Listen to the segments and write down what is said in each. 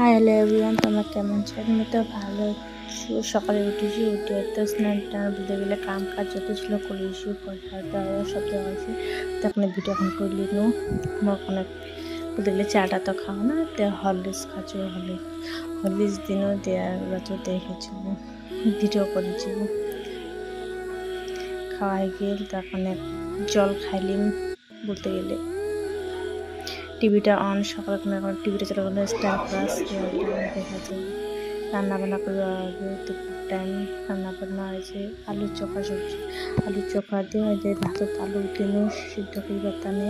Hi hello everyone তোমরা কেমন আছো? আমি তো ভালো সকালে উঠেছি, উঠে তো স্নান টান বলতে গেলে কাম কাজ যত ছিল করেছি পয়সা দেওয়া সব দেওয়া হয়েছে। তখন ভিডিও এখন করলি নো ওখানে বলতে গেলে চাটা তো খাও না, তো হরলিক্স খাচ্ছ, হরলিক্স হরলিক্স দিনও দেওয়ার তো দেখেছিল ভিডিও করেছিল। খাওয়াই গেল তখন জল খাইলিম বলতে গেলে। টিভিটা অন সকালে কোনো এখন টিভিটা চালু করলে স্টার প্লাস দেখা যায়। রান্না বান্না করে দুপুর টাইম রান্না বান্না হয়েছে আলু চোখা সবজি। আলু চোখা দিয়ে ওই যে ভাতত আলু দিনও সিদ্ধ করে বাতানে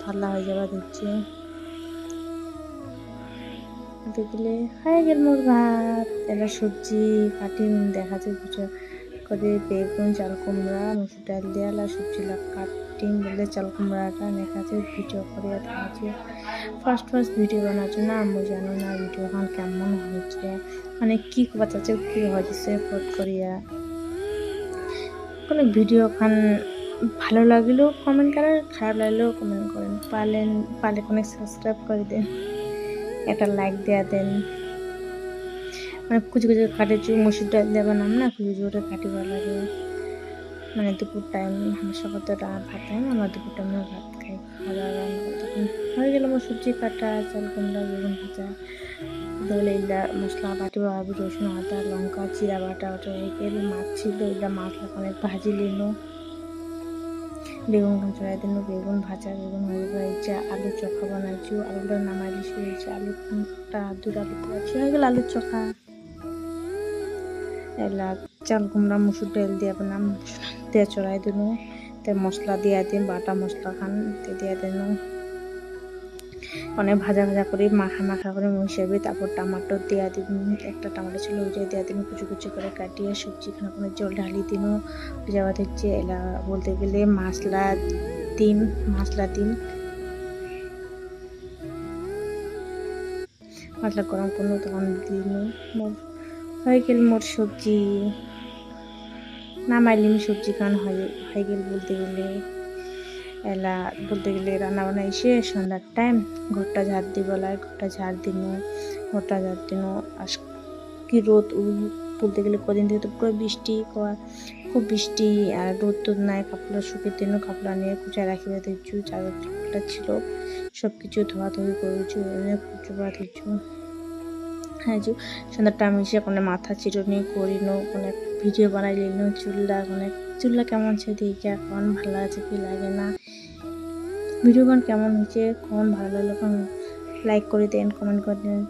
ঠান্ডা হয়ে যাবা দিচ্ছে। দেখলে হয়ে গেল মোর ভাত, এবার সবজি, কাটি দেখা যায়, কিছু করে বেগুন, চাল কুমড়া, মুসুর ডাল দিয়ে আর সবজি কাটিং বলে চাল কুমড়াটা দেখাচ্ছে ভিডিও করে দেখাচ্ছে ফার্স্ট ফার্স্ট ভিডিও বানাচ্ছ না আমি জানো না ভিডিও এখন কেমন হয়েছে? মানে কী বাঁচাচ্ছে, কী হয়েছে ফট করিয়া। কোনো ভিডিও খান ভালো লাগলেও কমেন্ট করেন খারাপ লাগলেও কমেন্ট করেন। পারলেন, পারলে কোনো সাবস্ক্রাইব করে দেন। একটা লাইক দেওয়া দেন। মানে কুচি কুচি কাটেছি মুসুর ডাল দিয়ে বানাম না, কুচি কুচি করে কাটি ভালো লাগে। মানে দুপুর টাইম সকাল তো ভাত খাই না, আমার দুপুর টাইমে ভাত খাই। খাওয়া দাওয়া তখন হয়ে গেল আমার সবজি কাটা, চাল কুমড়া, বেগুন ভাজা। ধরে ইলা মশলা বাটি আবি রসুন আদা লঙ্কা, জিরা বাটা, ওটা গেল। মাছ ছিল ইলা মাছ অনেক ভাজি নিল বেগুন চড়াই দিল বেগুন ভাজা, বেগুন হয়ে গেছে আলু চোখা বানাইছি আলুটা নামাই দিছি হয়েছে আলুটা দুটা আলু হয়ে গেল আলুর চোখা। এলা চাল কুমড়া, মুসুর ডাল দিয়ে বানাম, দিয়ে চড়াই দিল তে মশলা দিয়া দিন বাটা মশলা খান দিয়া দিন অনেক ভাজা ভাজা করে, মাখা মাখা করে মিশাবি তারপর টমাটো দিয়া দিন একটা টমাটো ছিল ওইটা দিয়া দিন কুচি কুচি করে কাটিয়ে সবজি খানা কোনো জল ঢালি দিন যাওয়া হচ্ছে এলা বলতে গেলে মশলা দিন মশলা দিন মশলা গরম করল, তখন দিন হয়ে গেল মোর সবজি। নামাইলিম সবজি খান হয়ে গেল বলতে গেলে। এলা বলতে গেলে রান্না বান্না এসে সন্ধ্যার টাইম ঘরটা ঝাড় দিব লাগে ঘরটা ঝাড় দিন ঘরটা ঝাড় দিন আর কি রোদ বলতে গেলে কদিন থেকে তো পুরো বৃষ্টি খুব বৃষ্টি আর রোদ তোদ নাই, কাপড় শুকিয়ে দিন কাপড় নিয়ে কুচায় রাখি দিচ্ছু চাদরটা ছিল সব কিছু ধোয়া ধোয়াধুয়ি করেছি অনেক কুচু বা যে সুন্দর টাইম এসে কোনো মাথা চিরুনি নো কোনো ভিডিও বানাই নিল চুল্লা, কোনো চুল্লা কেমন আছে দেখে কোন ভালো আছে কি লাগে না। ভিডিও কেমন হয়েছে, কোন ভালো লাগল লাইক করে দেন কমেন্ট করে দেন।